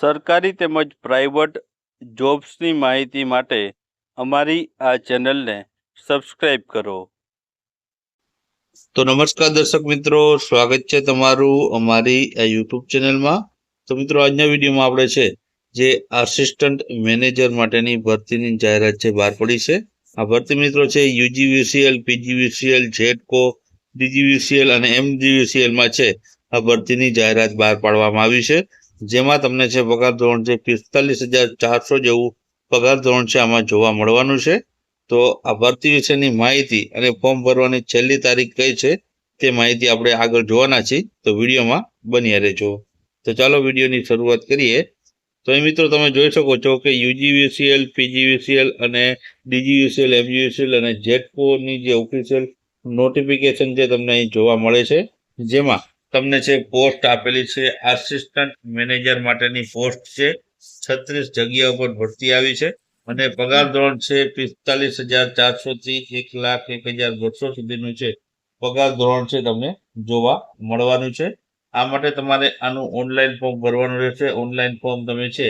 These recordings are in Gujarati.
સરકારી તેમજ પ્રાઇવેટ જોબ્સની માહિતી માટે અમારી આ ચેનલને સબસ્ક્રાઇબ કરો. તો નમસ્કાર દર્શક મિત્રો, સ્વાગત છે તમારું અમારી આ યુટ્યુબ ચેનલમાં. તો મિત્રો, આજના વિડીયોમાં આપણે છે જે આસિસ્ટન્ટ મેનેજર માટેની ભરતીની જાહેરાત છે, બહાર પડી છે. આ ભરતી મિત્રો છે યુજીવીસીએલ, પીજીવીસીએલ જેટકો ડીજીવીસીએલ અને એમજીવીસીએલમાં છે. આ ભરતીની જાહેરાત બહાર પાડવામાં આવી છે. જેમાં તમને છે પગાર ધોરણ છે પિસ્તાલીસ હજાર ચારસો જેવું પગાર ધોરણ છે આમાં જોવા મળવાનું છે. તો આ ભરતી વિશેની માહિતી અને ફોર્મ ભરવાની છેલ્લી તારીખ કઈ છે તે માહિતી આપણે આગળ જોવાના છીએ. તો વિડીયોમાં બન્યા રહેજો. તો ચાલો વિડીયોની શરૂઆત કરીએ. તો એ મિત્રો તમે જોઈ શકો છો કે યુજીવીસીએલ, પીજીવીસીએલ અને ડીજીવીસીએલ, એમજીવીસીએલ અને જેટકોની જે ઓફિશિયલ નોટિફિકેશન છે તમને અહીં જોવા મળે છે, જેમાં તમને છે પોસ્ટ આપેલી છે આસિસ્ટન્ટ મેનેજર માટેની પોસ્ટ છે, છત્રીસ જગ્યા ઉપર ભરતી આવી છે અને પગાર ધોરણ છે પિસ્તાલીસ હજાર ચારસો થી એક લાખ એક હજાર બસો સુધીનું છે. પગાર ધોરણ છે તમને જોવા મળવાનું છે. આ માટે તમારે આનું ઓનલાઈન ફોર્મ ભરવાનું રહેશે. ઓનલાઈન ફોર્મ તમે છે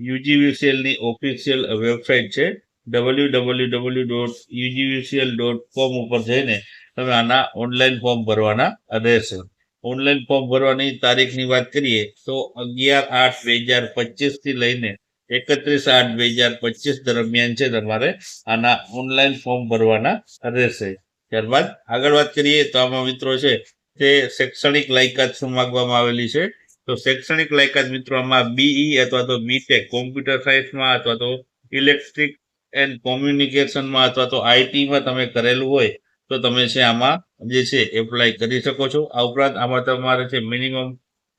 યુજીવીસીએલની ઓફિશિયલ વેબસાઇટ છે W W W dot UGVCL dot com ઉપર જઈને તમે આના ઓનલાઈન ફોર્મ ભરવાના રહેશે. ઓનલાઈન ફોર્મ ભરવાની તારીખની વાત કરીએ, તો અગિયાર આઠ બે હજાર પચીસથી લઈને એકત્રીસ આઠ બે હજાર પચીસ દરમિયાન છે તમારે આના ઓનલાઈન ફોર્મ ભરવાના રહેશે. ત્યારબાદ આગળ વાત કરીએ, તો આમાં મિત્રો છે તે શૈક્ષણિક લાયકાત શું માગવામાં આવેલી છે? તો શૈક્ષણિક લાયકાત મિત્રો આમાં બીઈ અથવા તો બીટેક કોમ્પ્યુટર સાયન્સમાં અથવા તો ઇલેક્ટ્રિક એન્ડ કોમ્યુનિકેશનમાં અથવા તો આઈટીમાં તમે કરેલું હોય તો તમે છે આમાં જે છે એપ્લાય કરી શકો છો. આ ઉપરાંત આમાં તમારે છે મિનિમમ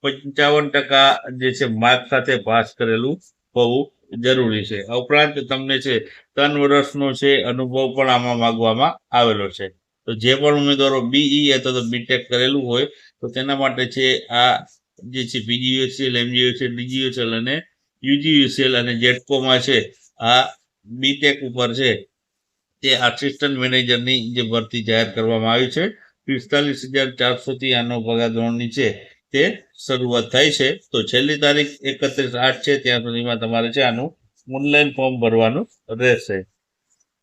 પંચાવન ટકા જે છે માર્ક સાથે પાસ કરેલું હોવું જરૂરી છે. આ ઉપરાંત તમને છે ત્રણ વર્ષનો છે અનુભવ પણ આમાં માંગવામાં આવેલો છે. તો જે પણ ઉમેદવારો બીઈ અથવા તો બીટેક કરેલું હોય, તો તેના માટે છે આ જે છે પીજીયુએસએલ એમજીયુએસએલ ડીજીયુએસએલ અને યુજીયુએસએલ અને જેટકોમાં છે, આ બીટેક ઉપર છે તે આસિસ્ટન્ટ મેનેજરની જે ભરતી જાહેર કરવામાં આવી છે, પિસ્તાલીસ હજાર ચારસોથી આનો પગાર ધોરણની છે તે શરૂઆત થાય છે. તો છેલ્લી તારીખ એકત્રીસ આઠ છે, ત્યાં સુધીમાં તમારે છે આનું ઓનલાઈન ફોર્મ ભરવાનું રહેશે.